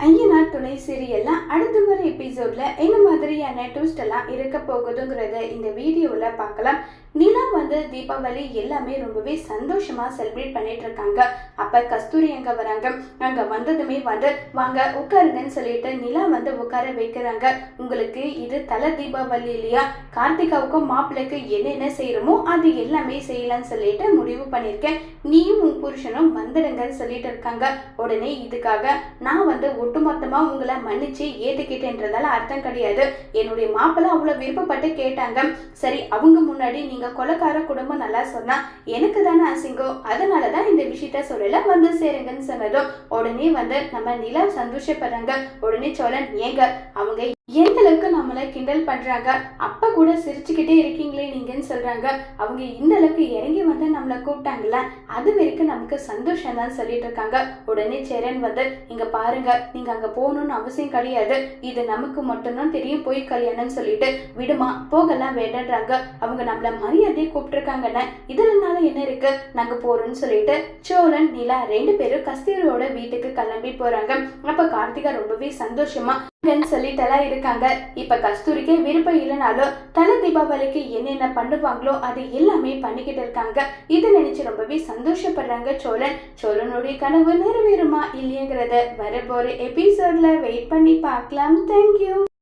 ஐயனார் துணை சீரியல்ல அடுத்த வர எபிசோட்ல என்ன மாதிரியான ட்விஸ்ட் எல்லாம் இருக்க போகுதுங்கிறத இந்த வீடியோல பார்க்கலாம். நிலா வந்து தீபாவளி எல்லாமே ரொம்பவே சந்தோஷமா செலிப்ரேட் பண்ணிட்டு இருக்காங்க. அப்ப கஸ்தூரி அங்க வராங்க. அங்க வந்ததுமே வந்து வாங்க உட்காருங்கன்னு சொல்லிட்டு நிலா வந்து உட்கார வைக்கிறாங்க. உங்களுக்கு இது தலை தீபாவளி இல்லையா? கார்த்திகாவுக்கும் மாப்பிள்ளைக்கு என்னென்ன செய்யறோமோ அது எல்லாமே செய்யலாம்னு சொல்லிட்டு முடிவு பண்ணியிருக்கேன் நீயும் புருஷனும் வந்துடுங்கன்னு சொல்லிட்டு இருக்காங்க. உடனே இதுக்காக நான் வந்து ஒட்டுமொத்தமா உங்களை மன்னிச்சு ஏத்துக்கிட்டேன்றதால அர்த்தம் கிடையாது. என்னுடைய மாப்பிள்ளை அவ்வளவு விருப்பப்பட்டு கேட்டாங்க. சரி அவங்க முன்னாடி நீங்க கொலைக்கார குடும்பம் நல்லா சொன்னா எனக்கு தானே அசிங்கம். அதனாலதான் இந்த விஷயத்த சொல்லல வந்து சேருங்கன்னு சொன்னதும் உடனே வந்து நம்ம நிலா சந்தோஷப்படுறாங்க. உடனே சோழன் ஏங்க அவங்க எந்த அளவுக்கு நம்மளை கிண்டல் பண்றாங்க? அப்ப கூட சிரிச்சுக்கிட்டே இருக்கீங்களே நீங்கன்னு சொல்றாங்க. அவங்க இந்த அளவுக்கு இறங்கி வந்து நம்மளை கூப்பிட்டாங்கல்ல அது வரைக்கும் நமக்கு சந்தோஷம் தான் சொல்லிட்டு இருக்காங்க. உடனே சேரன் வந்து இங்க பாருங்க நீங்க அங்க போகணும்னு அவசியம் கிடையாது. இது நமக்கு மட்டும்தான் தெரியும் போய் கல்யாணம்னு சொல்லிட்டு. விடுமா போகலாம் வேண்டன்றாங்க. அவங்க நம்மள மரியாதையை கூப்பிட்டுருக்காங்கன்னு. இதுலனால என்ன இருக்கு? நாங்க போறோம்னு சொல்லிட்டு சோழன் நிலா ரெண்டு பேரும் கஸ்தூரியோட வீட்டுக்கு கிளம்பி போறாங்க. அப்ப கார்த்திகா ரொம்பவே சந்தோஷமா சொல்லிட்டெல்லாம் இருக்காங்க. இப்ப கஸ்தூரிக்கே விருப்பம் இல்லைனாலும் தலை தீபாவளிக்கு என்னென்ன பண்ணுவாங்களோ அது எல்லாமே பண்ணிக்கிட்டு இருக்காங்க. இதை நினைச்சு ரொம்பவே சந்தோஷப்படுறாங்க சோழன். சோழனுடைய கனவு நிறைவேறுமா இல்லையங்கிறத வரப்போற எபிசோட்ல வெயிட் பண்ணி பார்க்கலாம். தேங்க்யூ